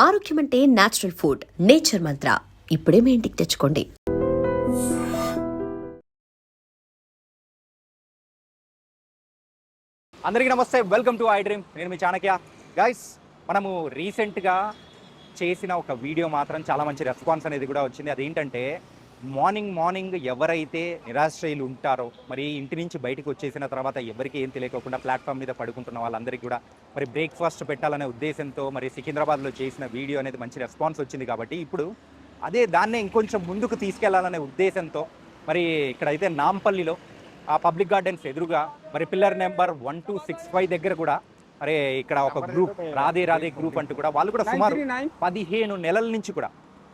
ఆరోగ్యం అంటే natural food nature Mantra ఇప్పుడే మీ ఇంటికి తెచ్చుకోండి. అందరికీ నమస్తే. వెల్కమ్ టు ఐ డ్రీమ్ నేను మీ చాణక్య. గైస్ మనము రీసెంట్గా చేసిన ఒక వీడియో మాత్రం చాలా మంచి రెస్పాన్స్ అనేది కూడా వచ్చింది. అదేంటంటే మార్నింగ్ మార్నింగ్ ఎవరైతే నిరాశ్రయులు ఉంటారో మరి ఇంటి నుంచి బయటకు వచ్చేసిన తర్వాత ఎవరికి ఏం తెలియకోకుండా ప్లాట్ఫామ్ మీద పడుకుంటున్న వాళ్ళందరికీ కూడా మరి బ్రేక్ఫాస్ట్ పెట్టాలనే ఉద్దేశంతో మరి సికింద్రాబాద్లో చేసిన వీడియో అనేది మంచి రెస్పాన్స్ వచ్చింది కాబట్టి ఇప్పుడు అదే దాన్నే ఇంకొంచెం ముందుకు తీసుకెళ్ళాలనే ఉద్దేశంతో మరి ఇక్కడైతే నాంపల్లిలో ఆ పబ్లిక్ గార్డెన్స్ ఎదురుగా మరి pillar number one two six five దగ్గర కూడా మరి ఇక్కడ ఒక గ్రూప్ రాధే రాధే గ్రూప్ అంటూ కూడా వాళ్ళు కూడా సుమారు పదిహేను నెలల నుంచి కూడా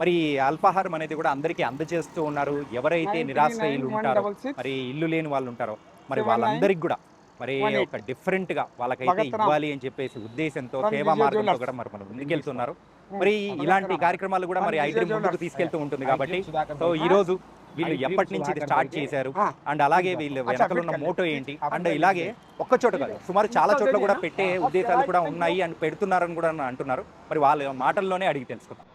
మరి అల్పాహారం అనేది కూడా అందరికీ అందజేస్తూ ఉన్నారు. ఎవరైతే నిరాశ్రయులు ఉంటారో మరి ఇల్లు లేని వాళ్ళు ఉంటారో మరి వాళ్ళందరికీ కూడా మరి ఒక డిఫరెంట్గా వాళ్ళకైతే ఇవ్వాలి అని చెప్పేసి ఉద్దేశంతో సేవా మార్గంతో కూడా మరి మనం ముందుకెళ్తున్నారు. మరి ఇలాంటి కార్యక్రమాలు కూడా మరి ఐటీ ముందుకు తీసుకెళ్తూ ఉంటుంది కాబట్టి సో ఈ రోజు వీళ్ళు ఎప్పటి నుంచి ఇది స్టార్ట్ చేశారు? అండ్ అలాగే వీళ్ళు వెనకలు ఉన్న మోటో ఏంటి? అండ్ ఇలాగే ఒక్క చోట కాదు సుమారు చాలా చోట్ల కూడా పెట్టే ఉద్దేశాలు కూడా ఉన్నాయి అండ్ పెడుతున్నారని కూడా అంటున్నారు. మరి వాళ్ళ మాటల్లోనే అడిగి తెలుసుకుందాం.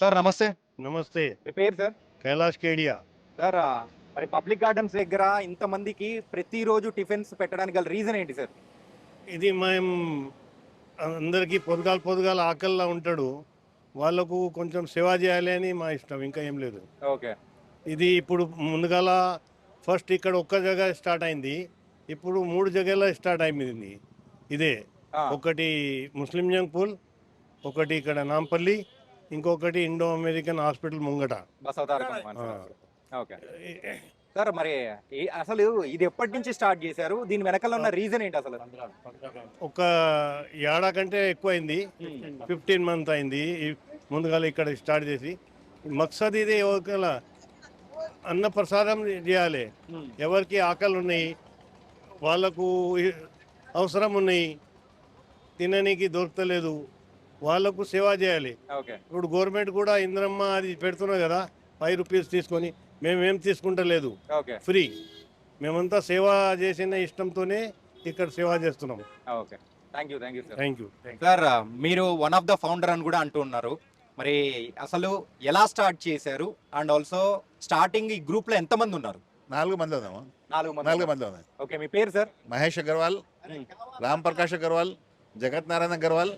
సార్ నమస్తే. నమస్తే. మీ పేరు సార్? కైలాష్ కేడియా. సార్ మరి పబ్లిక్ గార్డెన్స్ దగ్గర ఇంతమందికి ప్రతిరోజు టిఫిన్స్ పెట్టడానికి గల రీజన్ ఏంటి సార్? ఇది మేము అందరికీ పొద్దుగాల పొద్దుగాల ఆకలిలా ఉంటాడు. వాళ్ళకు కొంచెం సేవ చేయాలి అని మా ఇష్టం ఇంకా ఏం లేదు. ఓకే. ఇది ఇప్పుడు ముందుగాల ఫస్ట్ ఇక్కడ ఒక్క జగ స్టార్ట్ అయింది. ఇప్పుడు మూడు జగల స్టార్ట్ అయింది ఇదే. ఒకటి ముస్లిం జంగ్ పూల్ ఒకటి ఇక్కడ నాంపల్లి ఇంకొకటి ఇండో అమెరికన్ హాస్పిటల్ ముంగట. ఓకే. సార్ మరి అసలు ఇది ఎప్పటి నుంచి స్టార్ట్ చేశారు? దీని వెనకాల ఉన్న రీజన్ ఏంటి అసలు? ఒక ఏడా కంటే ఎక్కువ అయింది ఫిఫ్టీన్ మంత్ అయింది. ముందుగా ఇక్కడ స్టార్ట్ చేసి. మక్సద్ ఇది ఒకవేళ అన్న ప్రసాదం చేయాలి. ఎవరికి ఆకలి ఉన్నాయి? వాళ్ళకు అవసరం ఉన్నాయి. తిననీకి దొరకలేదు వాళ్ళకు సేవ చేయాలి. ఓకే. ఇప్పుడు గవర్నమెంట్ కూడా ఇంద్రమ్మ అది పెడుతున్నారు కదా ఫైవ్ రూపీస్ తీసుకొని మేమేం తీసుకుంటలేదు. ఓకే. ఫ్రీ మేమంతా సేవ చేసిన ఇష్టంతోనే ఇక్కడ సేవ చేస్తున్నాం. Okay. Thank you thank you sir thank you sir మీరు వన్ ఆఫ్ ద ఫౌండర్ అని కూడా అంటూ ఉన్నారు. మరి అసలు ఎలా స్టార్ట్ చేశారు? అండ్ ఆల్సో స్టార్టింగ్ ఈ గ్రూప్లో ఎంత మంది ఉన్నారు? నాలుగు మంది ఉన్నాము నాలుగు మంది. నాలుగు మంది ఉన్నాయి ఓకే మీ పేరు sir Mahesh Agarwal Ram Prakash Agarwal Jagat Narayan Agarwal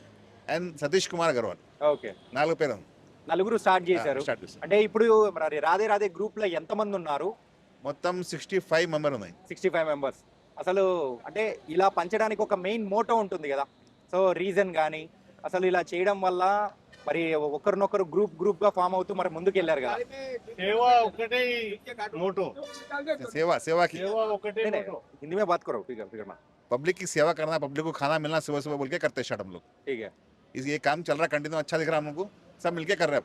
and Satish Kumar Agarwal okay నాలుగు పేరు ఉంది. నలుగురు స్టార్ట్ చేశారు స్టార్ట్ చేశారు. అంటే ఇప్పుడు మరి రాధే రాధే గ్రూప్ లో ఎంత మంది ఉన్నారు మొత్తం సిక్స్టీ ఫైవ్ మెంబర్ ఉన్నాయి సిక్స్టీ ఫైవ్ మెంబర్స్ అసలు అంటే ఇలా పంచడానికి ఒక మెయిన్ మోటో ఉంటుంది కదా సో రీజన్ కానీ అసలు ఇలా చేయడం వల్ల మరి ఒకరినొకరు గ్రూప్ గ్రూప్ గా ఫామ్ అవుతూ మరి ముందుకు వెళ్ళారు కదా సేవ ఒకటే మోటో सेवा सेवा की సేవ ఒకటే नहीं, नहीं, మోటో हिंदी में बात करो ठीक है फिर पब्लिक की सेवा करना पब्लिक को खाना मिलना सुबह सुबह बोल के करते स्टार्ट हम लोग ठीक है इस ये काम चल रहा है कंटिन्यू अच्छा दिख रहा है हम लोग को सब मिलके कर रहे हैं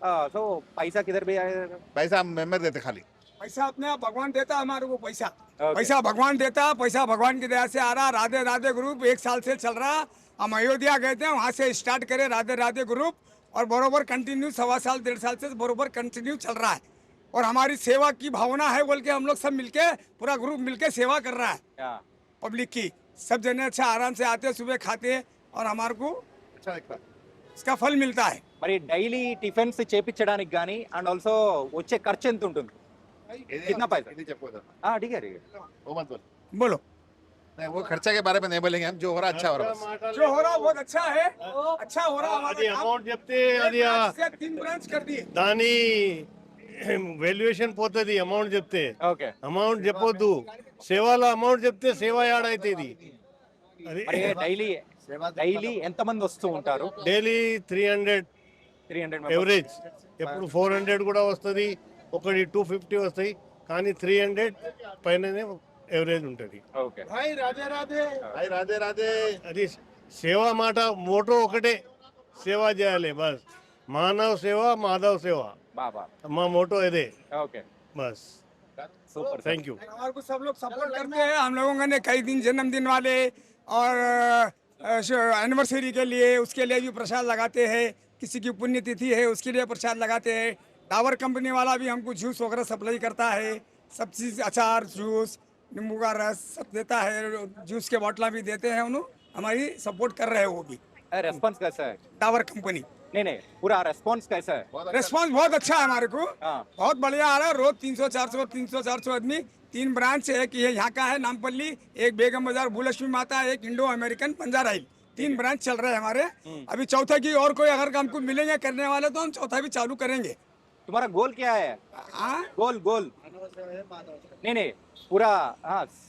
अब। सो पैसा किधर भी आएगा पैसा हम मेंबर देते खाली। पैसा अपने आप भगवान देता है हमारे को पैसा। Okay. पैसा भगवान देता है पैसा भगवान की दया से आ रहा राधे राधे ग्रुप एक साल से चल रहा। हम अयोध्या गए थे वहाँ से स्टार्ट करे राधे राधे ग्रुप और बरोबर कंटिन्यू सवा साल डेढ़ साल से बरोबर कंटिन्यू चल रहा है। और हमारी सेवा की भावना है बोल के हम लोग सब मिलके पूरा ग्रुप मिलके सेवा कर रहा है। पब्लिक की। सब जने अच्छा आराम से आते सुबह खाते हैं और हमारे को अच्छा दिख रहा है इसका फल मिलता है మరి డైలీ టిఫిన్స్ చేపించడానికి కానీ అండ్ ఆల్సో వచ్చే ఖర్చు ఎంత ఉంటుంది कितना पैसा? इधर चप्पू इधर। ఆ, ठीक है ठीक है वो मत बोल बोलो नहीं वो खर्चा के बारे में नहीं बोलेंगे हम जो हो रहा है अच्छा हो रहा है बस। మాటలు जो हो रहा है बहुत अच्छा है अच्छा हो रहा है అది हमारा काम। అమౌంట్ చెప్తే అది एक ఆ ब्रांच से तीन ब्रांच कर दिए దాని వాల్యుయేషన్ పోతుంది అమౌంట్ చెప్తే ఓకే అమౌంట్ చెప్పొద్దు సేవలో అమౌంట్ చెప్తే సేవ యాడైతుంది అది మరి డైలీ డైలీ ఎంత మంది వస్తూ ఉంటారు daily three hundred three hundred average ఎప్పుడు ఫోర్ హండ్రెడ్ కూడా వస్తుంది ఒకటి టూ ఫిఫ్టీ వస్తాయి కానీ త్రీ హండ్రెడ్ పైననే ఎవరేజ్ ఉంటుంది ఓకే హాయ్ రాధే రాధే भाई राधे राधे అది సేవ మాట మోటో ఒకటే సేవ చేయాలి బస్ మానవ సేవ మాధవ్ సేవ బాబా మా మోటో ఇదే okay bus super thank you हमारे को सब लोग सपोर्ट करते हैं हम लोगों ने कई दिन जन्मदिन वाले और एनिवर्सरी के लिए उसके लिए भी प्रसाद लगाते हैं किसी की पुण्यतिथि है उसके लिए प्रसाद लगाते हैं। डाबर कंपनी वाला भी हमको जूस वगैरह सप्लाई करता है सब चीज़ अचार जूस नींबू का रस सब देता है जूस के बॉटला भी देते हैं उन्होंने हमारी सपोर्ट कर रहे हैं वो भी। रेस्पॉन्स कैसा है? टावर कंपनी नहीं नहीं पूरा रेस्पॉन्स कैसा है? रेस्पॉन्स बहुत अच्छा है हमारे को। हाँ। बहुत बढ़िया आ रहा है रोज तीन सौ चार सौ तीन सौ चार सौ आदमी तीन ब्रांच है कि ये यहाँ का है नामपल्ली एक बेगम बाजार भूलक्ष्मी माता एक इंडो अमेरिकन पंजाराइल तीन ब्रांच चल रहे हैं हमारे अभी चौथा की और कोई अगर हमको मिलेंगे करने वाले तो हम चौथा भी चालू करेंगे तुम्हारा गोल क्या है हाँ గోల్ గోల్ నేనే పూరా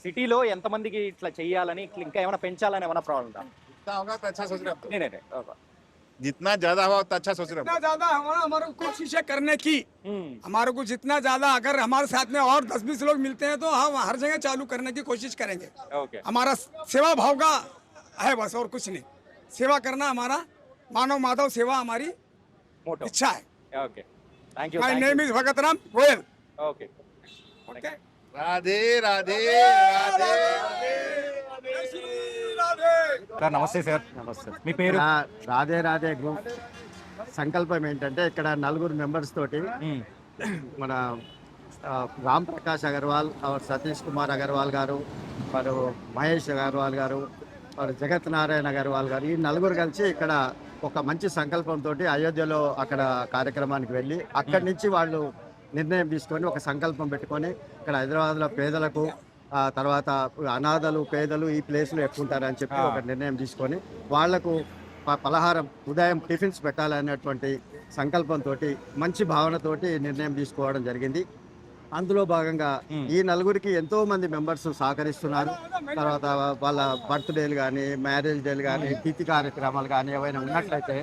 సిటీలో ఎంతమందికి ఇట్లా చెయ్యాలని ఇట్లా ఇంకా ఏమైనా పెంచాలని ఏమైనా ప్రాబ్లం ఉందా जितना ज़्यादा हुआ उतना अच्छा सोच रहे जितना ज़्यादा हमारा हमारे कोशिश है करने की। हमारे को जितना ज़्यादा अगर हमारे साथ में और दस बीस लोग मिलते हैं तो हम हर जगह चालू करने की कोशिश करेंगे। हमारा सेवा भाव का है बस और कुछ नहीं। सेवा करना हमारा मानव माधव सेवा हमारी इच्छा है। Okay thank you my name is Bhagat Ram Goyal okay okay Radhe Radhe. Radhe Radhe. Sir నమస్తే సార్. నమస్తే. మీ పేరు? రాధే రాధే గ్రూప్. సంకల్పం ఏంటంటే ఇక్కడ నలుగురు మెంబర్స్ తోటి. మన రామ్ ప్రకాష్ అగర్వాల్ సతీష్ కుమార్ అగర్వాల్ గారు వారు మహేష్ అగర్వాల్ గారు వారు జగత్ నారాయణ అగర్వాల్ గారు ఈ నలుగురు కలిసి ఇక్కడ ఒక మంచి సంకల్పంతో అయోధ్యలో అక్కడ కార్యక్రమానికి వెళ్ళి అక్కడి నుంచి వాళ్ళు నిర్ణయం తీసుకొని ఒక సంకల్పం పెట్టుకొని ఇక్కడ హైదరాబాద్లో పేదలకు తర్వాత అనాథలు పేదలు ఈ ప్లేస్లో ఎక్కువ ఉంటారని చెప్పి. ఒక నిర్ణయం తీసుకొని వాళ్ళకు పలహారం ఉదయం టిఫిన్స్ పెట్టాలనేటువంటి సంకల్పంతో మంచి భావనతోటి నిర్ణయం తీసుకోవడం జరిగింది అందులో భాగంగా. ఈ నలుగురికి ఎంతో మంది మెంబర్స్ సహకరిస్తున్నారు తర్వాత వాళ్ళ బర్త్డేలు కానీ మ్యారేజ్ డేలు కానీ తిథి కార్యక్రమాలు కానీ ఏవైనా ఉన్నట్లయితే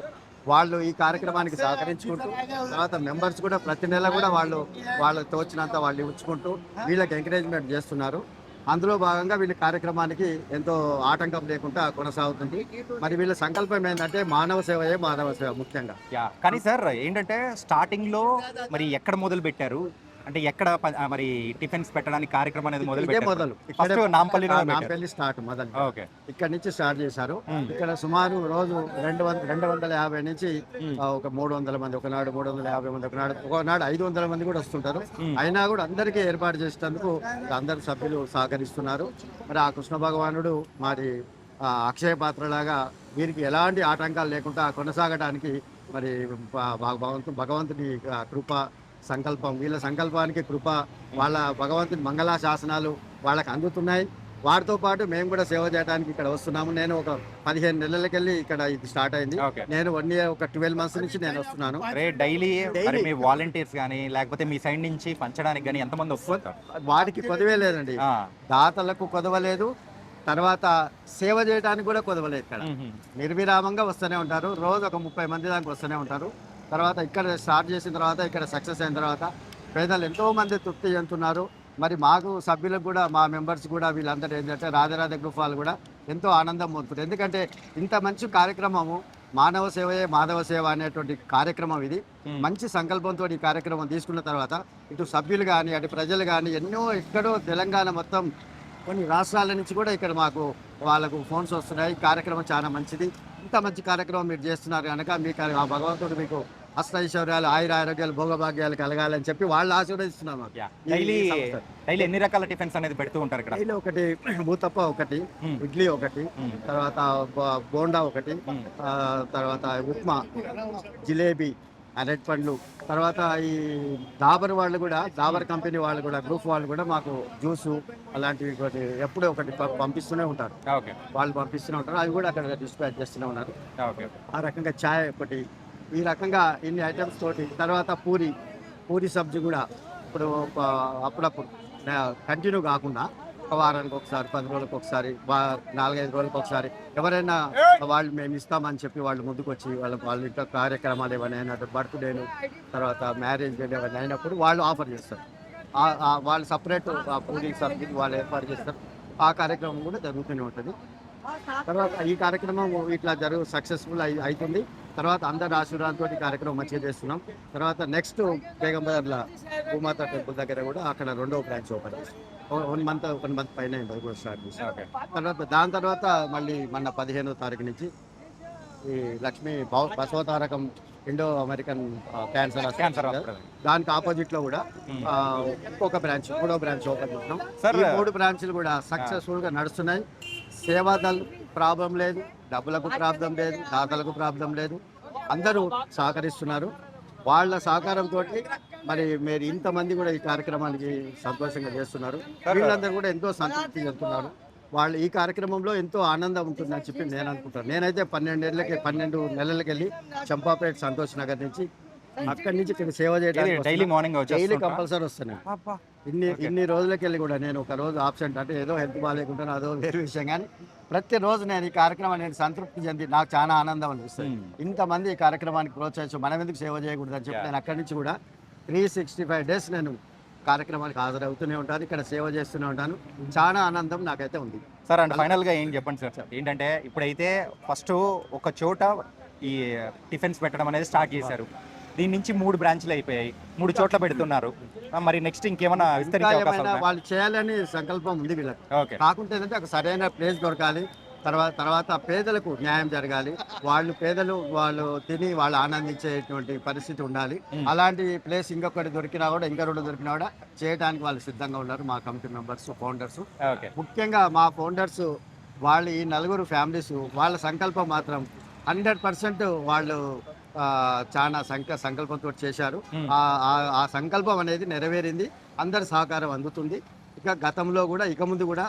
వాళ్ళు ఈ కార్యక్రమానికి సహకరించుకుంటూ తర్వాత మెంబర్స్ కూడా ప్రతి నెల కూడా వాళ్ళు వాళ్ళకి తోచినంత వాళ్ళు ఇచ్చుకుంటూ వీళ్ళకి ఎంకరేజ్మెంట్ చేస్తున్నారు అందులో భాగంగా వీళ్ళ కార్యక్రమానికి ఎంతో ఆటంకం లేకుండా కొనసాగుతుంది. మరి వీళ్ళ సంకల్పం ఏంటంటే మానవ సేవయే మానవ సేవ ముఖ్యంగా. కానీ సార్ ఏంటంటే స్టార్టింగ్లో మరి ఎక్కడ మొదలు పెట్టారు అంటే ఎక్కడ మరి టిఫిన్స్ పెట్టడానికి కార్యక్రమం అనేది మొదలు మొదలు. ఫస్ట్ నాంపల్లి నాంపల్లి స్టార్ట్ మొదలు. ఓకే. ఇక్కడ నుంచి స్టార్ట్ చేశారు. ఇక్కడ సుమారు రోజు రెండు వందల రెండు వందల యాభై నుంచి ఒక మూడు వందల మంది ఒకనాడు మూడు వందల యాభై మంది ఒకనాడు ఒకనాడు ఐదు వందల మంది కూడా వస్తుంటారు. అయినా కూడా అందరికీ ఏర్పాటు చేసేందుకు అందరు సభ్యులు సహకరిస్తున్నారు. మరి ఆ కృష్ణ భగవానుడు మరి అక్షయ పాత్రలాగా వీరికి ఎలాంటి ఆటంకాలు లేకుండా కొనసాగడానికి మరి భగవంతు భగవంతుని కృప సంకల్పం. వీళ్ళ సంకల్పానికి కృప వాళ్ళ భగవంతుని మంగళా శాసనాలు వాళ్ళకి అందుతున్నాయి. వారితో పాటు మేము కూడా సేవ చేయడానికి ఇక్కడ వస్తున్నాము. నేను ఒక పదిహేను నెలలకెళ్ళి ఇక్కడ ఇది స్టార్ట్ అయింది. నేను వన్ ఇయర్ ఒక ట్వెల్వ్ మంత్స్ నుంచి నేను వస్తున్నాను. రే డైలీ. మీ వాలంటీర్స్ కానీ లేకపోతే మీ సైడ్ నుంచి పంచడానికి కానీ ఎంతమంది వస్తుంటారు? వాటికి కొదవే లేదండి. ఆ, దాతలకు కొదవలేదు. తర్వాత సేవ చేయడానికి కూడా కొదవలేదు ఇక్కడ. నిర్విరామంగా వస్తూనే ఉంటారు. రోజు ఒక ముప్పై మంది దాకా వస్తూనే ఉంటారు. తర్వాత ఇక్కడ స్టార్ట్ చేసిన తర్వాత ఇక్కడ సక్సెస్ అయిన తర్వాత పేదలు ఎంతో మంది తృప్తి చెందుతున్నారు. మరి మాకు సభ్యులకు కూడా మా మెంబర్స్ కూడా వీళ్ళందరూ ఏంటంటే రాజరాజ గ్రూప్ వాళ్ళు కూడా ఎంతో ఆనందం పొందుతారు ఎందుకంటే ఇంత మంచి కార్యక్రమము మానవ సేవయే మాధవ సేవ అనేటువంటి కార్యక్రమం ఇది. మంచి సంకల్పంతో ఈ కార్యక్రమం తీసుకున్న తర్వాత ఇటు సభ్యులు కానీ అటు ప్రజలు కానీ ఎన్నో ఎక్కడో తెలంగాణ మొత్తం కొన్ని రాష్ట్రాల నుంచి కూడా ఇక్కడ మాకు వాళ్ళకు ఫోన్స్ వస్తున్నాయి కార్యక్రమం చాలా మంచిది ఇంత మంచి కార్యక్రమం మీరు చేస్తున్నారు కనుక మీకు ఆ భగవంతుడు మీకు అష్టైశ్వర్యాలు ఆయుర ఆరోగ్యాలు భోగభాగ్యాలు కలగాలని చెప్పి వాళ్ళు ఆశీర్వదిస్తున్నాం డైలీ. డైలీ ఎన్ని రకాల టిఫిన్స్ అనేది పెడుతూ ఉంటారు ఇక్కడ డైలీ ఒకటి భూతప్ప ఒకటి. ఇడ్లీ ఒకటి. తర్వాత బోండా ఒకటి తర్వాత ఉప్మా జిలేబీ అరటి పండ్లు. తర్వాత ఈ డాబర్ వాళ్ళు కూడా డాబర్ కంపెనీ వాళ్ళు కూడా గ్రూప్ వాళ్ళు కూడా మాకు జ్యూసు అలాంటివి ఒకటి ఎప్పుడూ ఒకటి పంపిస్తూనే ఉంటారు. వాళ్ళు పంపిస్తూనే ఉంటారు. అవి కూడా అక్కడ డిస్పాచ్ చేస్తూనే ఉన్నారు. ఓకే ఆ రకంగా ఛాయ్ ఒకటి ఈ రకంగా ఇన్ని ఐటమ్స్ తోటి తర్వాత పూరి పూరి సబ్జీ కూడా ఇప్పుడు అప్పుడప్పుడు కంటిన్యూ కాకుండా ఒక వారానికి ఒకసారి పది రోజులకు ఒకసారి నాలుగైదు రోజులకు ఒకసారి. ఎవరైనా వాళ్ళు మేము ఇస్తామని చెప్పి వాళ్ళు ముందుకు వచ్చి వాళ్ళ వాళ్ళ ఇంట్లో కార్యక్రమాలు ఏమైనా అయినట్టు బర్త్డేలు తర్వాత మ్యారేజ్ డే ఏమైనా అయినప్పుడు వాళ్ళు ఆఫర్ చేస్తారు. వాళ్ళు సపరేట్ పూజకి సంబంధించి వాళ్ళు ఏర్పాటు చేస్తారు. ఆ కార్యక్రమం కూడా జరుగుతూనే ఉంటుంది. తర్వాత ఈ కార్యక్రమం ఇట్లా జరుగు సక్సెస్ఫుల్ అయి అవుతుంది తర్వాత అందరి ఆశీర్వాదంతో ఈ కార్యక్రమం మంచిగా చేస్తున్నాం. తర్వాత నెక్స్ట్ బేగంబర్ల భూమాత టెంపుల్ దగ్గర కూడా అక్కడ రెండో branch open one month one month పైన కూడా స్టార్ట్ తర్వాత దాని తర్వాత మళ్ళీ మొన్న పదిహేనో తారీఖు నుంచి ఈ Lakshmi Basavatarakam Indo American cancer cancer దానికి ఆపోజిట్లో కూడా ఇంకొక బ్రాంచ్ మూడో బ్రాంచ్ ఓపెన్ చేసినాం. సార్ ఈ మూడు బ్రాంచ్లు కూడా సక్సెస్ఫుల్గా నడుస్తున్నాయి. సేవాదల్ ప్రాబ్లం లేదు డబ్బులకు ప్రాబ్లం లేదు దాతలకు ప్రాబ్లం లేదు. అందరూ సహకరిస్తున్నారు. వాళ్ళ సహకారంతో మరి మీరు ఇంతమంది కూడా ఈ కార్యక్రమానికి సంతోషంగా చేస్తున్నారు. వీళ్ళందరూ కూడా ఎంతో సంతృప్తి చెందుతున్నారు. వాళ్ళు ఈ కార్యక్రమంలో ఎంతో ఆనందం ఉంటుందని చెప్పి నేను అనుకుంటాను నేనైతే పన్నెండేళ్ళకి పన్నెండు నెలలకి వెళ్ళి చంపాపేట సంతోష్ నగర్ నుంచి అక్కడి నుంచి ఇక్కడ సేవ చేయడానికి డైలీ మార్నింగ్ డైలీ? కంపల్సరీ వస్తున్నాను. ఇన్ని. ఇన్ని రోజులకి వెళ్ళి కూడా నేను ఒక రోజు ఆబ్సెంట్ అంటే ఏదో హెల్త్ బాగాలేకుంటాను అదో వేరే విషయం కానీ ప్రతిరోజు నేను ఈ కార్యక్రమం నేను సంతృప్తి చెంది నాకు చాలా ఆనందం అనిపిస్తుంది. ఇంతమంది ఈ కార్యక్రమానికి ప్రోత్సహించు మనం ఎందుకు సేవ చేయకూడదు అని చెప్పి. నేను అక్కడి నుంచి కూడా త్రీ సిక్స్టీ ఫైవ్ డేస్ నేను కార్యక్రమానికి హాజరవుతూనే ఉంటాను ఇక్కడ సేవ చేస్తూనే ఉంటాను. చాలా ఆనందం నాకైతే ఉంది. సార్ అండ్ ఫైనల్గా ఏం చెప్పండి సార్? ఏంటంటే ఇప్పుడైతే ఫస్ట్ ఒక చోట ఈ టిఫిన్స్ పెట్టడం అనేది స్టార్ట్ చేశారు. దీని నుంచి మూడు బ్రాంచ్లు అయిపోయాయి. మూడు చోట్ల పెడుతున్నారు. మరి నెక్స్ట్ ఇంకేమైనా విస్తరించే? వాళ్ళు చేయాలని సంకల్పం ఉంది వీళ్ళకి. ఓకే. కాకుంటే ఏంటంటే ఒక సరైన ప్లేస్ దొరకాలి. తర్వాత తర్వాత పేదలకు న్యాయం జరగాలి. వాళ్ళు పేదలు వాళ్ళు తిని వాళ్ళు ఆనందించేటువంటి పరిస్థితి ఉండాలి. అలాంటి ప్లేస్ ఇంకొకటి దొరికినా కూడా ఇంకా రెండు దొరికినా కూడా చేయడానికి వాళ్ళు సిద్ధంగా ఉన్నారు మా కమిటీ మెంబర్స్ ఫౌండర్స్. ముఖ్యంగా మా ఫౌండర్స్ వాళ్ళు ఈ నలుగురు ఫ్యామిలీస్ వాళ్ళ సంకల్పం మాత్రం హండ్రెడ్ పర్సెంట్ వాళ్ళు చాలా సంక సంకల్పంతో చేశారు. ఆ సంకల్పం అనేది నెరవేరింది. అందరి సహకారం అందుతుంది. ఇక గతంలో కూడా ఇక ముందు కూడా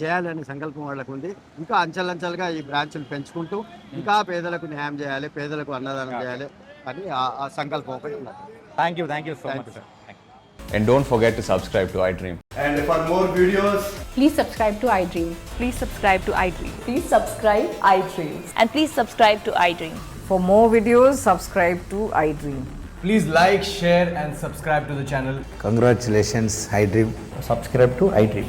చేయాలనే సంకల్పం వాళ్ళకు ఉంది ఇంకా అంచెలంచెలుగా ఈ బ్రాంచ్లు పెంచుకుంటూ ఇంకా పేదలకు న్యాయం చేయాలి పేదలకు అన్నదానం చేయాలి అని ఆ- ఆ సంకల్పం ఒకటి ఉన్నది thank you thank you so much. Sir And don't forget to subscribe to iDream. And for more videos, Please subscribe to iDream. Please subscribe to iDream. Please subscribe iDreams. And please subscribe to iDream. For more videos, subscribe to iDream. please like, share, and subscribe to the channel. Congratulations, iDream. Subscribe to iDream.